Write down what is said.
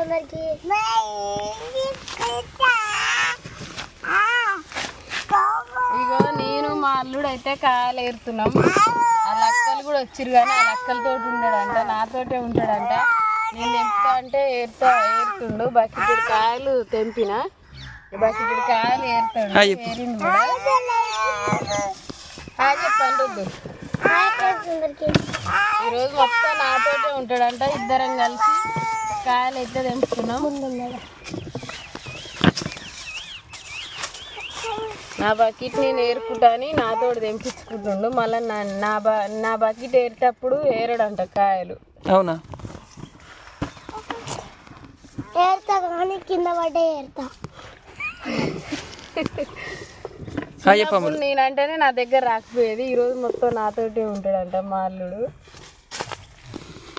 అందరికి. ఇగో నేను మా అల్లుడు అయితే కాయలు ఏరుతున్నాం. ఆ లక్కలు కూడా వచ్చిరు కానీ ఆ లక్కలతో ఉంటాడంట నాతోటే ఉంటాడంట. నేను తెంపుతా అంటే ఏరుతా ఏరుతుండు. బకెట్ కాయలు తెంపిన బకెట్ కాయలు ఏరుతాడు. ఏరిండు కూడా. చెప్పండి ఈరోజు మొత్తం నాతోటే ఉంటాడంట ఇద్దరం కలిసి. కాయలు అయితే తెంపుతున్నాం నా బకెట్ నేను ఏరుకుంటాని నాతోటి తెంపించుకుంటుండు. మళ్ళీ నా నా బ నా బకెట్ ఏరేటప్పుడు ఏరడంట కాయలు. అవునా? ఏరుతా కానీ కింద పడ్డే ఏరుతా. నేనంటేనే నా దగ్గర రాకపోయేది. ఈరోజు మొత్తం నాతోటే ఉంటాడంట మా అల్లుడు.